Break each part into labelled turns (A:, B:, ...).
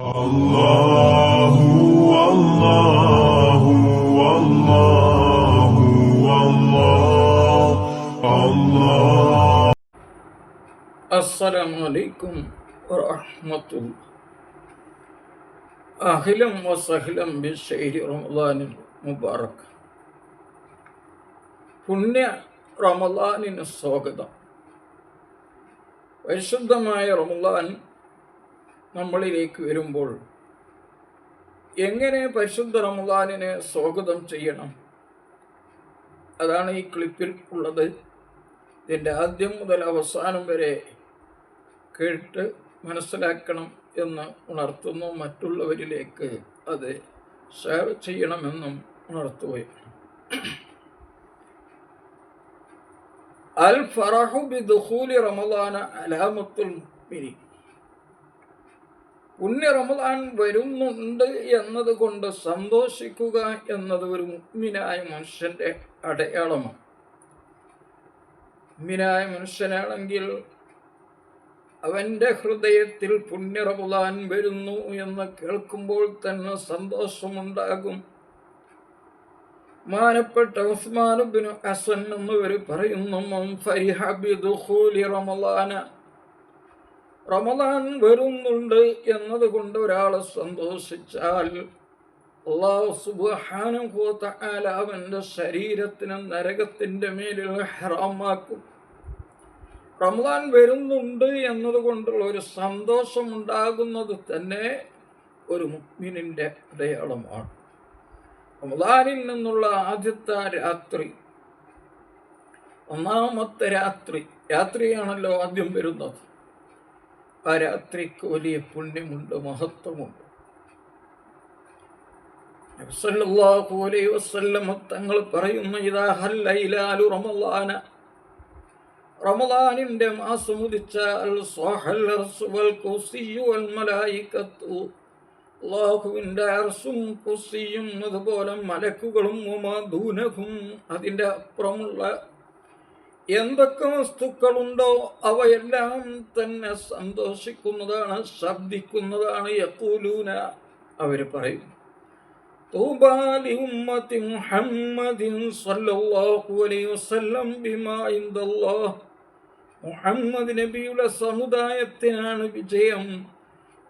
A: الله والله والله والله الله
B: السلام عليكم ورحمة الله أهلا وسهلا بالشهر رمضان المبارك പുണ്യ റമദാനിന് സ്വാഗതം പരിശുദ്ധമായ റമദാൻ നമ്മളിലേക്ക് വരുമ്പോൾ എങ്ങനെ പരിശുദ്ധ റമദാനിനെ സ്വാഗതം ചെയ്യണം? അതാണ് ഈ ക്ലിപ്പിൽ ഉള്ളത്. ഇതിന്റെ ആദ്യം മുതൽ അവസാനം വരെ കേട്ട് മനസ്സിലാക്കണം എന്ന് ഉണർത്തുന്നു മറ്റുള്ളവരിലേക്ക് അത് ഷെയർ ചെയ്യണമെന്നും ഉണർത്തുകയാണ് അൽ ഫറഹു ബി ദുഖൂലി റമദാന അലാമത്തുൽ മുഅ്മിനി പുണ്യ റമദാൻ വരുന്നുണ്ട് എന്നതുകൊണ്ട് സന്തോഷിക്കുക എന്നത് ഒരു മുഗ്മിനായ മനുഷ്യന്റെ അടയാളമാണ്. മുഗ്മിനായ മനുഷ്യനാണെങ്കിൽ അവന്റെ ഹൃദയത്തിൽ പുണ്യ റമദാൻ വരുന്നു എന്ന് കേൾക്കുമ്പോൾ തന്നെ സന്തോഷമുണ്ടാകും. മാനപ്പെട്ട ഉസ്മാനുബിന് അസൻ എന്നിവർ പറയുന്നു റമദാന റമദാൻ വരുന്നുണ്ട് എന്നതുകൊണ്ട് ഒരാൾ സന്തോഷിച്ചാൽ അള്ളാഹു സുബ്ഹാനഹു തആല അവന്റെ ശരീരത്തിന് നരകത്തിന്റെ മേലിൽ ഹറാമാക്കും. റമദാൻ വരുന്നുണ്ട് എന്നതുകൊണ്ടുള്ള ഒരു സന്തോഷം ഉണ്ടാകുന്നത് തന്നെ ഒരു മുഗ്മിനിന്റെ അടയാളമാണ്. റമദാനിൽ നിന്നുള്ള ആദ്യത്തെ രാത്രി ഒന്നാമത്തെ രാത്രി രാത്രിയാണല്ലോ ആദ്യം വരുന്നത്. ആ രാത്രിക്ക് വലിയ പുണ്യമുണ്ട് മഹത്വമുണ്ട്. അലൈഹി വസല്ലമ തങ്ങൾ പറയുന്നു ഇതാ ഹല്ലു റമളാന റമളാനിന്റെ മാസം ഉദിച്ചാൽ അതുപോലെ മലക്കുകളും അതിന്റെ അപ്പുറമുള്ള എന്തൊക്കെ വസ്തുക്കളുണ്ടോ അവയെല്ലാം തന്നെ സന്തോഷിക്കുന്നതാണ് ശബ്ദിക്കുന്നതാണ് യക്കൂലൂന അവർ പറയും. മുഹമ്മദ് നബിയുടെ സമുദായത്തിനാണ് വിജയം.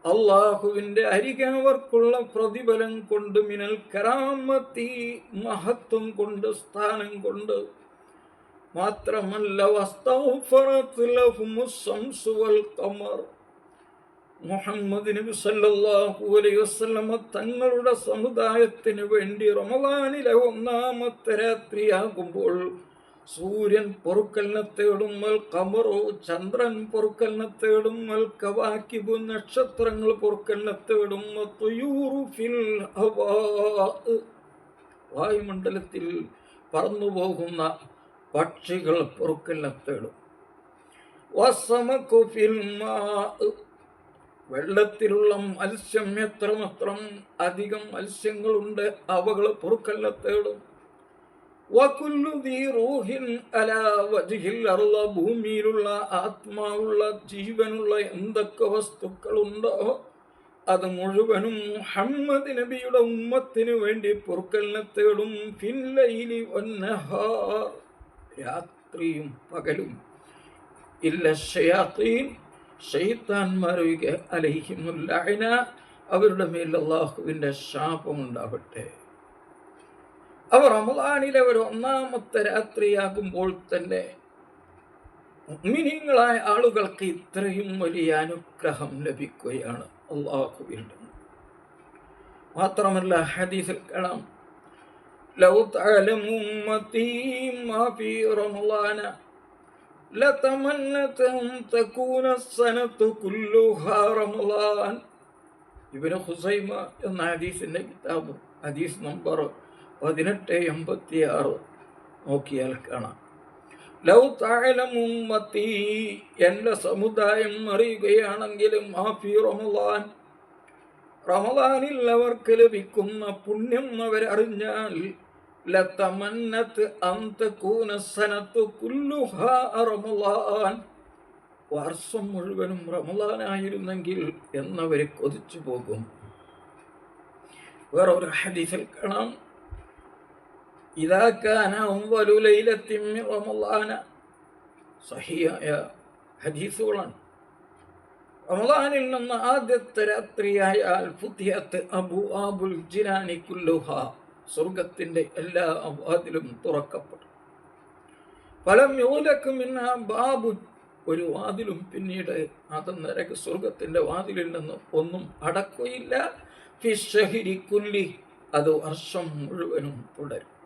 B: അള്ളാഹുവിന്റെ അരികവർക്കുള്ള പ്രതിഫലം കൊണ്ട് മിനൽ കരാമത്തി മഹത്വം കൊണ്ട് സ്ഥാനം കൊണ്ട് മാത്രമല്ല മുഹമ്മദ് നബി തങ്ങളുടെ സമുദായത്തിന് വേണ്ടി റമദാനിലെ ഒന്നാമത്തെ രാത്രിയാകുമ്പോൾ സൂര്യൻ പൊറുക്കലിനെ തേടും മൽ കമറോ ചന്ദ്രൻ പൊറുക്കലിനെ തേടും മൽ കവാക്കിബു നക്ഷത്രങ്ങൾ പൊറുക്കലിനെ തേടും ഫിൽ വായുമണ്ഡലത്തിൽ പറന്നു പോകുന്ന പക്ഷികൾ പൊറുക്കലിനെ തേടും. വെള്ളത്തിലുള്ള മത്സ്യം എത്രമാത്രം അധികം മത്സ്യങ്ങളുണ്ട് അവകൾ പൊറുക്കലിനെ തേടും. ഭൂമിയിലുള്ള ആത്മാവുള്ള ജീവനുള്ള എന്തൊക്കെ വസ്തുക്കളുണ്ടോ അത് മുഴുവനും മുഹമ്മദ് നബിയുടെ ഉമ്മത്തിനു വേണ്ടി പൊറുക്കലിനെ തേടും. ഫില്ലയിലി രാത്രിയും പകലും. ഇല്ല ഷയാത്തീൻ. ഷെയ്ത്താൻമാരൊഴികെ അലഹിമുല്ല അവരുടെ മേൽ അള്ളാഹുവിന്റെ ശാപമുണ്ടാവട്ടെ. അവർ റമദാനിലെ ഒരു ഒന്നാമത്തെ രാത്രിയാകുമ്പോൾ തന്നെ മിനിങ്ങളായ ആളുകൾക്ക് ഇത്രയും വലിയ അനുഗ്രഹം ലഭിക്കുകയാണ് അള്ളാഹുവിൽ മാത്രമല്ല ഹദീസിൽ കാണാം لو تعلم أمتي ما في رمضان لتمنت أن تكون السنة كلها رمضان ഇബിന് ഹുസൈമ എന്ന ഹദീസിൻ്റെ കിതാബ് ഹദീസ് നമ്പർ പതിനെട്ട് എൺപത്തി ആറ് നോക്കിയാൽ കാണാം ലൗ താഴലമുമ്മത്തി എൻ്റെ സമുദായം അറിയുകയാണെങ്കിലും മാഫി റമദാൻ റമദാനിൽ അവർക്ക് ലഭിക്കുന്ന പുണ്യം അവരറിഞ്ഞാൽ ലതമന്നത്ത് أن تكون السنة كلها رمضان. വർഷം മുഴുവനും റമലാനായിരുന്നെങ്കിൽ എന്നവർ കൊതിച്ചു പോകും. വേറെ ഒരു ഹദീസിൽ കാണാം. ഇതാക്കാന സഹിയായ ഹദീസുകളാണ്. റമലാനിൽ നിന്ന് ആദ്യത്തെ രാത്രിയായാൽ അബു ആബുൽ ജിനാനി കുല്ലുഹ. സ്വർഗത്തിന്റെ എല്ലാ വാതിലും തുറക്കപ്പെടും ഫലം യോലക്കും ഇന്ന ബാബു. ഒരു വാതിലും പിന്നീട് അത് നരക സ്വർഗത്തിന്റെ വാതിലിൽ നിന്ന് ഒന്നും അടക്കുകയില്ല. ഫിഷഹിരി കുല്ലി. അത് വർഷം മുഴുവനും തുടരും.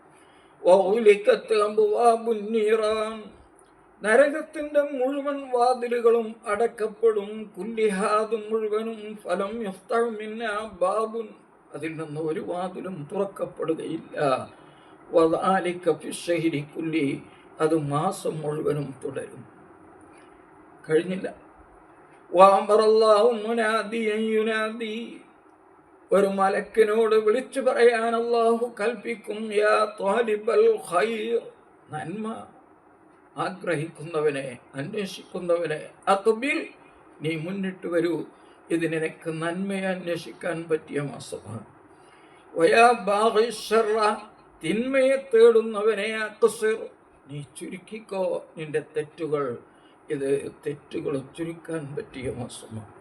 B: നരകത്തിന്റെ മുഴുവൻ വാതിലുകളും അടക്കപ്പെടും. കുല്ലിഹാദും മുഴുവനും ഫലം ബാബുൻ. അതിൽ നിന്ന് ഒരു വാതിലും തുറക്കപ്പെടുകയില്ല. വതാലിക്കുല്ലി അത് മാസം മുഴുവനും തുടരും. കഴിഞ്ഞില്ല. ഒരു മലക്കിനോട് വിളിച്ചു പറയാൻ അള്ളാഹു കൽപ്പിക്കും യാ ത്വാലിബൽ നന്മ ആഗ്രഹിക്കുന്നവനെ അന്വേഷിക്കുന്നവനെ അക്ബിൽ നീ മുന്നിട്ട് വരൂ. ഇത് നിനക്ക് നന്മയെ അന്വേഷിക്കാൻ പറ്റിയ മാസമാണ്. തിന്മയെ തേടുന്നവനെ അക്സിർ. നീ ചുരുക്കിക്കോ നിന്റെ തെറ്റുകൾ. ഇത് തെറ്റുകൾ ചുരുക്കാൻ പറ്റിയ മാസമാണ്.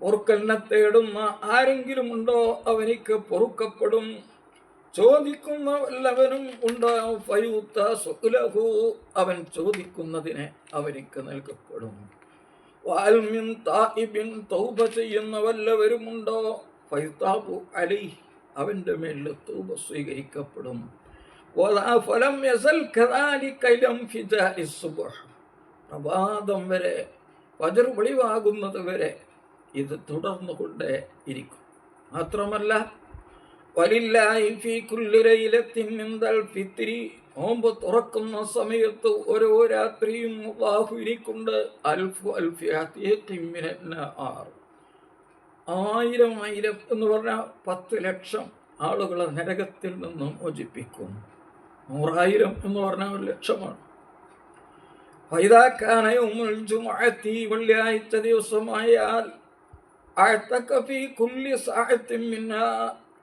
B: പൊറുക്കലിനെ തേടുന്ന ആരെങ്കിലും ഉണ്ടോ അവനിക്ക് പൊറുക്കപ്പെടും. ചോദിക്കുന്ന വല്ലവനും ഉണ്ടാവും ഫയൂത്ത സുലഹു അവൻ ചോദിക്കുന്നതിനെ അവനിക്ക് നൽകപ്പെടും. വാൽമിൻ താഹിബിൻ തൗബ ചെയ്യുന്ന വല്ലവരുമുണ്ടോ ഫൈതാബു അലി അവന്റെ മേലിൽ തൗബ സ്വീകരിക്കപ്പെടും. ഫലം യസൽ പ്രഭാതം വരെ പതിർ വെളിവാകുന്നത് വരെ ഇത് തുടർന്നുകൊണ്ടേ ഇരിക്കും. മാത്രമല്ല വലില്ലാഹി ഫീ കുല്ലി ലൈലത്തിൻ ഫിത്തിരി നോമ്പ് തുറക്കുന്ന സമയത്ത് ഓരോ രാത്രിയും ബാഹുരിക്കുണ്ട് അൽഫു നഹാർ ആയിരം ആയിരം എന്ന് പറഞ്ഞാൽ പത്ത് ലക്ഷം ആളുകളെ നരകത്തിൽ നിന്നും മോചിപ്പിക്കും നൂറായിരം എന്ന് പറഞ്ഞാൽ ഒരു ലക്ഷമാണ്. ഫൈദാക്കാനയുമുൽ ജുമുഅത്തി വെള്ളിയാഴ്ച ദിവസമായാൽ അഴത്തക്കഫി കുല്ലി സാഹിത്യം മിന്നാ.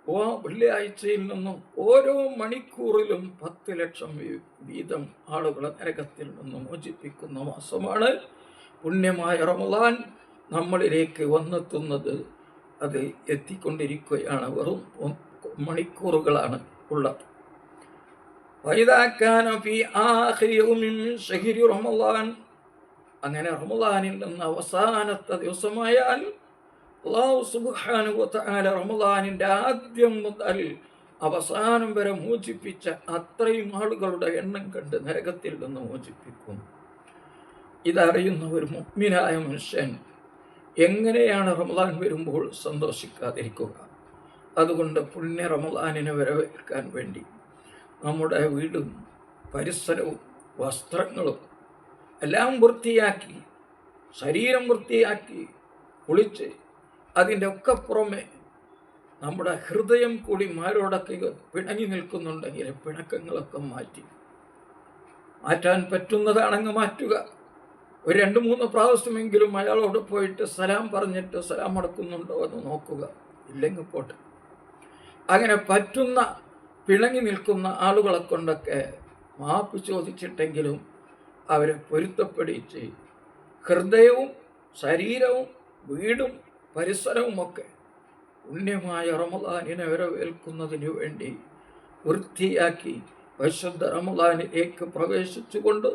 B: ഓ വെള്ളിയാഴ്ചയിൽ നിന്നും ഓരോ മണിക്കൂറിലും പത്ത് ലക്ഷം വീതം ആളുകളെ നരകത്തിൽ നിന്നും മോചിപ്പിക്കുന്ന മാസമാണ്. പുണ്യമായ റമദാൻ നമ്മളിലേക്ക് വന്നെത്തുന്നത് അത് എത്തിക്കൊണ്ടിരിക്കുകയാണ്. വെറും മണിക്കൂറുകളാണ് ഉള്ളത്. അങ്ങനെ റമദാനിൽ നിന്ന് അവസാനത്തെ ദിവസമായാൽ അള്ളാഹു സുബ്ഹാനഹു ആല റമദാനിന്റെ ആദ്യം മുതൽ അവസാനം വരെ മോചിപ്പിച്ച അത്രയും ആളുകളുടെ എണ്ണം കണ്ട് നരകത്തിൽ നിന്ന് മോചിപ്പിക്കും. ഇതറിയുന്ന ഒരു മുഗ്മിനായ മനുഷ്യൻ എങ്ങനെയാണ് റമദാൻ വരുമ്പോൾ സന്തോഷിക്കാതിരിക്കുക? അതുകൊണ്ട് പുണ്യ റമദാനിനെ വരവേൽക്കാൻ വേണ്ടി നമ്മുടെ വീടും പരിസരവും വസ്ത്രങ്ങളും എല്ലാം വൃത്തിയാക്കി ശരീരം വൃത്തിയാക്കി കുളിച്ച് അതിന്റെ ഒക്കെ പുറമെ നമ്മുടെ ഹൃദയം കൂടി മാരോടൊക്കെ പിണങ്ങി നിൽക്കുന്നുണ്ടെങ്കിൽ പിണക്കങ്ങളൊക്കെ മാറ്റി. മാറ്റാൻ പറ്റുന്നതാണെങ്കിൽ മാറ്റുക. ഒരു രണ്ട് മൂന്ന് പ്രാവശ്യമെങ്കിലും അയാളോട് പോയിട്ട് സലാം പറഞ്ഞിട്ട് സലാം അടക്കുന്നുണ്ടോ എന്ന് നോക്കുക. ഇല്ലെങ്കിൽ പോട്ടെ. അങ്ങനെ പറ്റുന്ന പിണങ്ങി നിൽക്കുന്ന ആളുകളെ കൊണ്ടൊക്കെ മാപ്പ് ചോദിച്ചിട്ടെങ്കിലും അവരെ പൊരുത്തപ്പെടിച്ച് ഹൃദയവും ശരീരവും വീടും പരിസരവുമൊക്കെ പുണ്യമായ റമദാനിനെ വരവേൽക്കുന്നതിന് വേണ്ടി വൃത്തിയാക്കി പരിശുദ്ധ റമദാനിലേക്ക് പ്രവേശിച്ചുകൊണ്ട്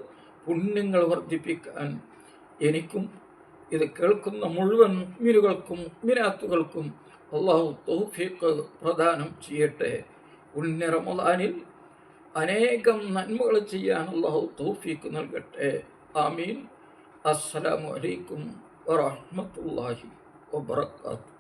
B: പുണ്യങ്ങൾ വർദ്ധിപ്പിക്കാൻ എനിക്കും ഇത് കേൾക്കുന്ന മുഴുവൻ മുഗ്മിനുകൾക്കും മുഗ്മിനാത്തുകൾക്കും അള്ളാഹു തൗഫീഖ് പ്രദാനം ചെയ്യട്ടെ. പുണ്യ റമദാനിൽ അനേകം നന്മകൾ ചെയ്യാൻ അള്ളാഹു തൗഫീഖ് നൽകട്ടെ. ആമീൻ. അസ്സലാമു അലൈക്കും വറഹ്മത്തുള്ളാഹി وبركاته